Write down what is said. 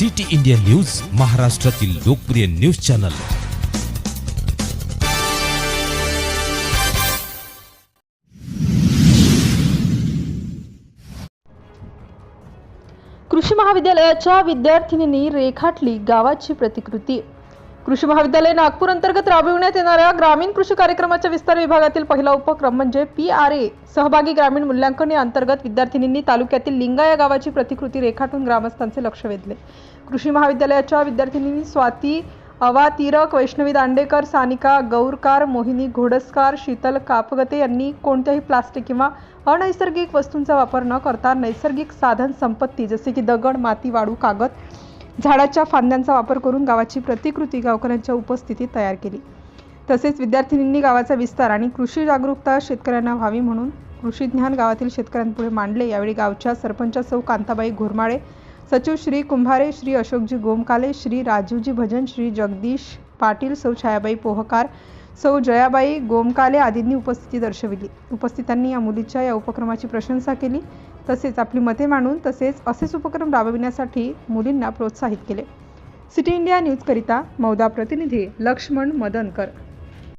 City India news महाराष्ट्रातील लोकप्रिय news channel. कृषी महाविद्यालयाच्या विद्यार्थिनींनी रेखाटली गावाची प्रतिकृती. कृषी महाविद्यालय नागपूर अंतर्गत राबविण्यात येणाऱ्या ग्रामीण कृषी कार्यक्रमाच्या विस्तार विभागातील पहिला उपक्रम म्हणजे पी आर ए सहभागी ग्रामीण मूल्यांकन या अंतर्गत विद्यार्थिनींनी तालुक्यातील लिंगा या गावाची प्रतिकृती रेखाटून ग्रामस्थांचे लक्ष वेधले. कृषी महाविद्यालयाच्या विद्यार्थिनींनी स्वाती अवा तिरक वैष्णवी दांडेकर सानिका गौरकार मोहिनी घोडसकार शीतल कापगते यांनी कोणत्याही प्लास्टिक किंवा अनैसर्गिक वस्तूंचा वापर न करता नैसर्गिक साधन संपत्ती जसे की दगड माती वाळू कागद झाडाच्या फांद्यांचा वापर करून गावाची प्रतिकृती गावकऱ्यांच्या उपस्थितीत तयार केली. तसेच विद्यार्थिनींनी गावाचा विस्तार आणि कृषी जागरूकता शेतकऱ्यांना व्हावी म्हणून कृषी ज्ञान गावातील शेतकऱ्यांपुढे मांडले. यावेळी गावच्या सरपंच सौ कांताबाई घोरमाळे सचिव श्री कुंभारे श्री अशोकजी गोमकाले श्री राजूजी भजन श्री जगदीश पाटील सौ छायाबाई पोहकार सौ जयाबाई गोमकाले आदींनी उपस्थिती दर्शविली. उपस्थितांनी या मुलीच्या या उपक्रमाची प्रशंसा केली. तसेच आपली मते मांडून तसेच असेच उपक्रम राबविण्यासाठी मुलींना प्रोत्साहित केले. सिटी इंडिया न्यूजकरिता मौदा प्रतिनिधी लक्ष्मण मदनकर.